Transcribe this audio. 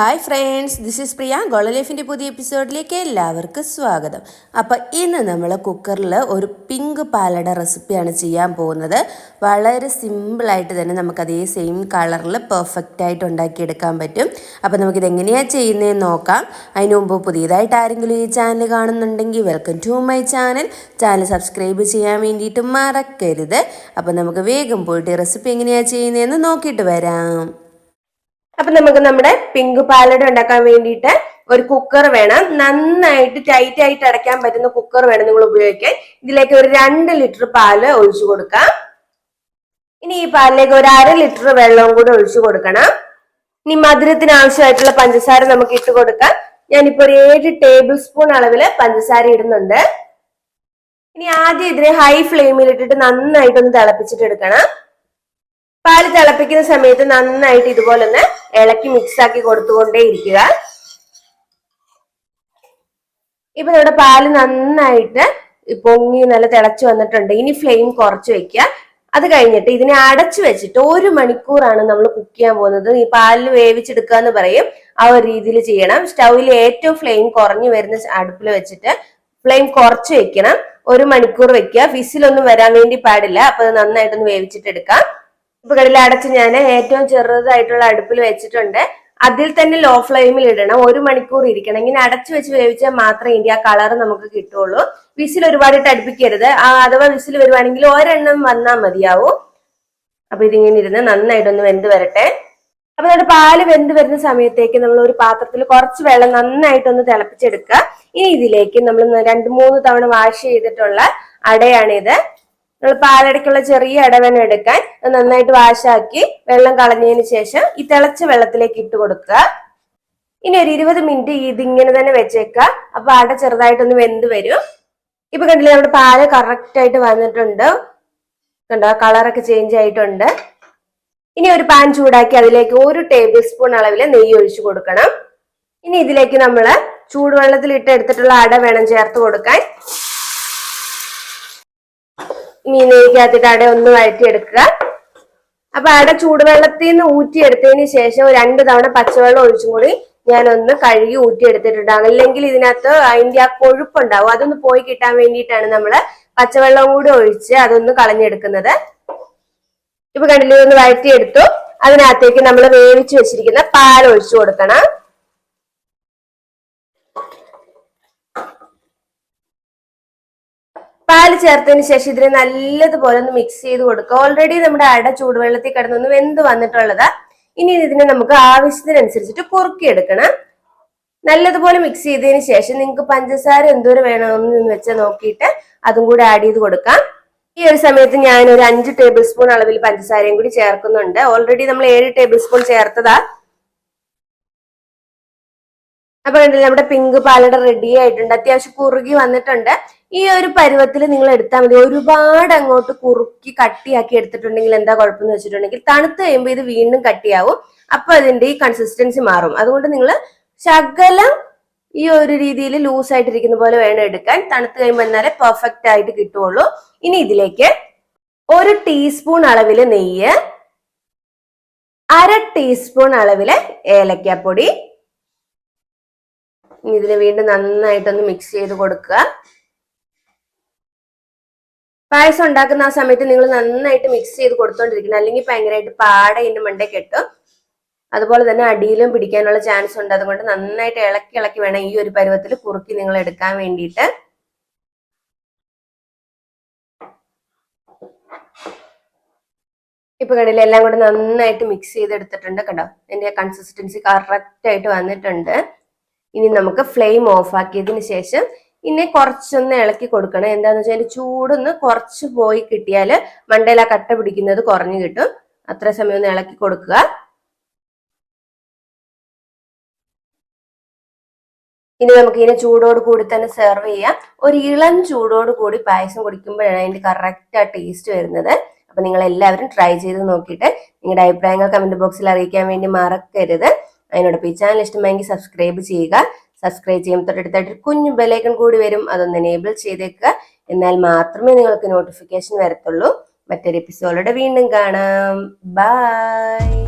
Hi friends this is Priya ഗോളലൈഫിന്റെ പുതിയ എപ്പിസോഡിലേക്ക് എല്ലാവർക്കും സ്വാഗതം. അപ്പോൾ ഇന്ന് നമ്മൾ കുക്കറിൽ ഒരു പിങ്ക് പാലട റെസിപ്പിയാണ് ചെയ്യാൻ പോകുന്നത്. വളരെ സിമ്പിളായിട്ട് തന്നെ നമുക്ക് അതേ സെയിം കളറിൽ പെർഫെക്റ്റ് ആയിട്ട് ഉണ്ടാക്കിയെടുക്കാൻ പറ്റും. അപ്പോൾ നമുക്കിത് എങ്ങനെയാണ് ചെയ്യുന്നതെന്ന് നോക്കാം. അതിന് മുമ്പ് പുതിയതായിട്ട് ആരെങ്കിലും ഈ ചാനൽ കാണുന്നുണ്ടെങ്കിൽ welcome to my channel channel subscribe ചെയ്യാൻ വേണ്ടിയിട്ട് മറക്കരുത്. അപ്പോൾ നമുക്ക് വേഗം പോയിട്ട് റെസിപ്പി എങ്ങനെയാണ് ചെയ്യുന്നതെന്ന് നോക്കിയിട്ട് വരാം. അപ്പൊ നമുക്ക് നമ്മുടെ പിങ്ക് പാലഡ് ഉണ്ടാക്കാൻ വേണ്ടിയിട്ട് ഒരു കുക്കർ വേണം. നന്നായിട്ട് ടൈറ്റ് ആയിട്ട് അടയ്ക്കാൻ പറ്റുന്ന കുക്കർ വേണം നിങ്ങൾ ഉപയോഗിക്കാൻ. ഇതിലേക്ക് ഒരു രണ്ട് ലിറ്റർ പാൽ ഒഴിച്ചു കൊടുക്കാം. ഇനി ഈ പാലിലേക്ക് ഒരു അര ലിറ്റർ വെള്ളവും കൂടി ഒഴിച്ചു കൊടുക്കണം. ഇനി മധുരത്തിന് ആവശ്യമായിട്ടുള്ള പഞ്ചസാര നമുക്ക് ഇട്ട് കൊടുക്കാം. ഞാനിപ്പോ ഒരു ഏഴ് ടേബിൾ സ്പൂൺ അളവിൽ പഞ്ചസാര ഇടുന്നുണ്ട്. ഇനി ആദ്യം ഇതിനെ ഹൈ ഫ്ലെയിമിൽ ഇട്ടിട്ട് നന്നായിട്ടൊന്ന് തിളപ്പിച്ചിട്ട് എടുക്കണം. പാൽ തിളപ്പിക്കുന്ന സമയത്ത് നന്നായിട്ട് ഇതുപോലെ ഒന്ന് ഇളക്കി മിക്സ് ആക്കി കൊടുത്തുകൊണ്ടേ ഇരിക്കുക ഇപ്പൊ നമ്മുടെ പാൽ നന്നായിട്ട് പൊങ്ങി നല്ല തിളച്ചു വന്നിട്ടുണ്ട്. ഇനി ഫ്ലെയിം കുറച്ച് വെക്കുക. അത് കഴിഞ്ഞിട്ട് ഇതിനെ അടച്ചു വെച്ചിട്ട് ഒരു മണിക്കൂറാണ് നമ്മൾ കുക്ക് ചെയ്യാൻ പോകുന്നത്. ഈ പാലിൽ വേവിച്ചെടുക്കുക എന്ന് പറയും. ആ ഒരു രീതിയിൽ ചെയ്യണം. സ്റ്റൗവിൽ ഏറ്റവും ഫ്ലെയിം കുറഞ്ഞു വരുന്ന അടുപ്പിൽ വെച്ചിട്ട് ഫ്ലെയിം കുറച്ച് വെക്കണം. ഒരു മണിക്കൂർ വെക്കുക. വിസിലൊന്നും വരാൻ വേണ്ടി പാടില്ല. അപ്പൊ അത് നന്നായിട്ടൊന്ന് വേവിച്ചിട്ട് എടുക്കാം. ഇപ്പൊ കടല അടച്ച് ഞാൻ ഏറ്റവും ചെറുതായിട്ടുള്ള അടുപ്പിൽ വെച്ചിട്ടുണ്ട്. അതിൽ തന്നെ ലോ ഫ്ലെയിമിൽ ഇടണം. ഒരു മണിക്കൂർ ഇരിക്കണം. ഇങ്ങനെ അടച്ചു വെച്ച് വേവിച്ചാൽ മാത്രമേ ഇതിന്റെ ആ കളർ നമുക്ക് കിട്ടുള്ളൂ. വിസിൽ ഒരുപാട് അടുപ്പിക്കരുത്. അഥവാ വിസിൽ വരുവാണെങ്കിൽ ഒരെണ്ണം വന്നാൽ മതിയാവും. അപ്പൊ ഇതിങ്ങനെ ഇരുന്ന് നന്നായിട്ടൊന്ന് വെന്ത് വരട്ടെ. അപ്പൊ നമ്മുടെ പാൽ വെന്ത് വരുന്ന സമയത്തേക്ക് നമ്മൾ ഒരു പാത്രത്തിൽ കുറച്ച് വെള്ളം നന്നായിട്ടൊന്ന് തിളപ്പിച്ചെടുക്കുക. ഇനി ഇതിലേക്ക് നമ്മൾ രണ്ട് മൂന്ന് തവണ വാഷ് ചെയ്തിട്ടുള്ള അടയാണിത്. നമ്മൾ പാലടയ്ക്കുള്ള ചെറിയ ഇടവന എടുക്കാൻ നന്നായിട്ട് വാഷാക്കി വെള്ളം കളഞ്ഞതിന് ശേഷം ഈ തിളച്ച വെള്ളത്തിലേക്ക് ഇട്ട് കൊടുക്കുക. ഇനി ഒരു ഇരുപത് മിനിറ്റ് ഇതിങ്ങനെ തന്നെ വെച്ചേക്കുക. അപ്പൊ അട ചെറുതായിട്ടൊന്ന് വെന്ത് വരും. ഇപ്പൊ കണ്ടില്ലേ നമ്മുടെ പാൽ കറക്റ്റ് ആയിട്ട് വന്നിട്ടുണ്ട്. കണ്ടോ? കളറൊക്കെ ചേഞ്ച് ആയിട്ടുണ്ട്. ഇനി ഒരു പാൻ ചൂടാക്കി അതിലേക്ക് ഒരു ടേബിൾ സ്പൂൺ അളവിൽ നെയ്യ് ഒഴിച്ചു കൊടുക്കണം. ഇനി ഇതിലേക്ക് നമ്മൾ ചൂടുവെള്ളത്തിൽ ഇട്ട് എടുത്തിട്ടുള്ള അട വേണം ചേർത്ത് കൊടുക്കാൻ. ഇനി നെയ്ക്കകത്തിട്ട് അട ഒന്ന് വഴറ്റിയെടുക്കുക. അപ്പൊ അട ചൂടുവെള്ളത്തിൽ നിന്ന് ഊറ്റിയെടുത്തതിന് ശേഷം രണ്ട് തവണ പച്ചവെള്ളം ഒഴിച്ചും കൂടി ഞാൻ ഒന്ന് കഴുകി ഊറ്റിയെടുത്തിട്ടുണ്ടാകും. അല്ലെങ്കിൽ ഇതിനകത്ത് അതിന്റെ ആ കൊഴുപ്പുണ്ടാവും. അതൊന്ന് പോയി കിട്ടാൻ വേണ്ടിയിട്ടാണ് നമ്മൾ പച്ചവെള്ളം കൂടി ഒഴിച്ച് അതൊന്ന് കളഞ്ഞെടുക്കുന്നത്. ഇപ്പൊ കണ്ടില്ലേ ഒന്ന് വഴറ്റിയെടുത്തു. അതിനകത്തേക്ക് നമ്മൾ വേവിച്ച് വെച്ചിരിക്കുന്ന പാൽ ഒഴിച്ചു കൊടുക്കണം പാൽ ചേർത്തതിന് ശേഷം ഇതിനെ നല്ലതുപോലെ ഒന്ന് മിക്സ് ചെയ്ത് കൊടുക്കുക. ഓൾറെഡി നമ്മുടെ അട ചൂടുവെള്ളത്തിൽ കിടന്നൊന്ന് വെന്ത് വന്നിട്ടുള്ളത്. ഇനി ഇതിനെ നമുക്ക് ആവശ്യത്തിനനുസരിച്ചിട്ട് കുറുക്കിയെടുക്കണം. നല്ലതുപോലെ മിക്സ് ചെയ്തതിന് ശേഷം നിങ്ങൾക്ക് പഞ്ചസാര എന്തോരം വേണമെന്ന് വെച്ചാൽ നോക്കിയിട്ട് അതും കൂടി ആഡ് ചെയ്ത് കൊടുക്കാം. ഈ ഒരു സമയത്ത് ഞാൻ ഒരു അഞ്ച് ടേബിൾ സ്പൂൺ അളവിൽ പഞ്ചസാരയും കൂടി ചേർക്കുന്നുണ്ട്. ഓൾറെഡി നമ്മൾ ഏഴ് ടേബിൾ സ്പൂൺ ചേർത്തതാ. അപ്പൊ നമ്മുടെ പിങ്ക് പാലട റെഡി ആയിട്ടുണ്ട്. അത്യാവശ്യം കുറുകി വന്നിട്ടുണ്ട്. ഈ ഒരു പരുവത്തിൽ നിങ്ങൾ എടുത്താൽ മതി. ഒരുപാട് അങ്ങോട്ട് കുറുക്കി കട്ടിയാക്കി എടുത്തിട്ടുണ്ടെങ്കിൽ എന്താ കുഴപ്പമെന്ന് വെച്ചിട്ടുണ്ടെങ്കിൽ തണുത്ത് കഴിയുമ്പോൾ ഇത് വീണ്ടും കട്ടിയാവും. അപ്പൊ അതിന്റെ ഈ കൺസിസ്റ്റൻസി മാറും. അതുകൊണ്ട് നിങ്ങൾ ശകലം ഈ ഒരു രീതിയിൽ ലൂസ് ആയിട്ടിരിക്കുന്ന പോലെ വേണം എടുക്കാൻ. തണുത്ത് കഴിയുമ്പോൾ എന്നാലേ പെർഫെക്റ്റ് ആയിട്ട് കിട്ടുള്ളൂ ഇനി ഇതിലേക്ക് ഒരു ടീസ്പൂൺ അളവിൽ നെയ്യ് അര ടീസ്പൂൺ അളവിൽ ഏലക്കാപ്പൊടി. ഇതിനെ വീണ്ടും നന്നായിട്ടൊന്ന് മിക്സ് ചെയ്ത് കൊടുക്കുക. പായസം ഉണ്ടാക്കുന്ന ആ സമയത്ത് നിങ്ങൾ നന്നായിട്ട് മിക്സ് ചെയ്ത് കൊടുത്തോണ്ടിരിക്കണം. അല്ലെങ്കിൽ ഭയങ്കരമായിട്ട് പാടെ ഇതിന്റെ മണ്ടേ കെട്ടും. അതുപോലെ തന്നെ അടിയിലും പിടിക്കാനുള്ള ചാൻസ് ഉണ്ട്. അതുകൊണ്ട് നന്നായിട്ട് ഇളക്കി ഇളക്കി വേണം ഈ ഒരു പരുവത്തിൽ കുറുക്കി നിങ്ങൾ എടുക്കാൻ വേണ്ടിയിട്ട്. ഇപ്പൊ കണ്ടില്ല എല്ലാം കൂടെ നന്നായിട്ട് മിക്സ് ചെയ്തെടുത്തിട്ടുണ്ട് കേട്ടോ ഇതിന്റെ കൺസിസ്റ്റൻസി കറക്റ്റ് ആയിട്ട് വന്നിട്ടുണ്ട്. ഇനി നമുക്ക് ഫ്ലെയിം ഓഫ് ആക്കിയതിന് ശേഷം ഇനി കുറച്ചൊന്ന് ഇളക്കി കൊടുക്കണം. എന്താന്ന് വെച്ചാൽ ചൂടൊന്ന് കുറച്ച് പോയി കിട്ടിയാൽ മണ്ടയിൽ ആ കട്ട പിടിക്കുന്നത് കുറഞ്ഞു കിട്ടും. അത്ര സമയം ഒന്ന് ഇളക്കി കൊടുക്കുക. ഇനി നമുക്ക് ഇതിനെ ചൂടോട് കൂടി തന്നെ സെർവ് ചെയ്യാം. ഒരു ഇളം ചൂടോട് കൂടി പായസം കുടിക്കുമ്പോഴാണ് അതിന്റെ കറക്റ്റ് ആ ടേസ്റ്റ് വരുന്നത്. അപ്പൊ നിങ്ങൾ എല്ലാവരും ട്രൈ ചെയ്ത് നോക്കിയിട്ട് നിങ്ങളുടെ അഭിപ്രായങ്ങൾ കമന്റ് ബോക്സിൽ അറിയിക്കാൻ വേണ്ടി മറക്കരുത്. അതിനോടൊപ്പം ഈ ചാനൽ ഇഷ്ടമായെങ്കിൽ സബ്സ്ക്രൈബ് ചെയ്യുക. സബ്സ്ക്രൈബ് ചെയ്യും. തൊട്ടടുത്തായിട്ട് കുഞ്ഞു ബെലൈക്കൺ കൂടി വരും. അതൊന്ന് എനേബിൾ ചെയ്തേക്കുക. എന്നാൽ മാത്രമേ നിങ്ങൾക്ക് നോട്ടിഫിക്കേഷൻ വരത്തുള്ളൂ. മറ്റൊരു എപ്പിസോഡോടെ വീണ്ടും കാണാം. ബൈ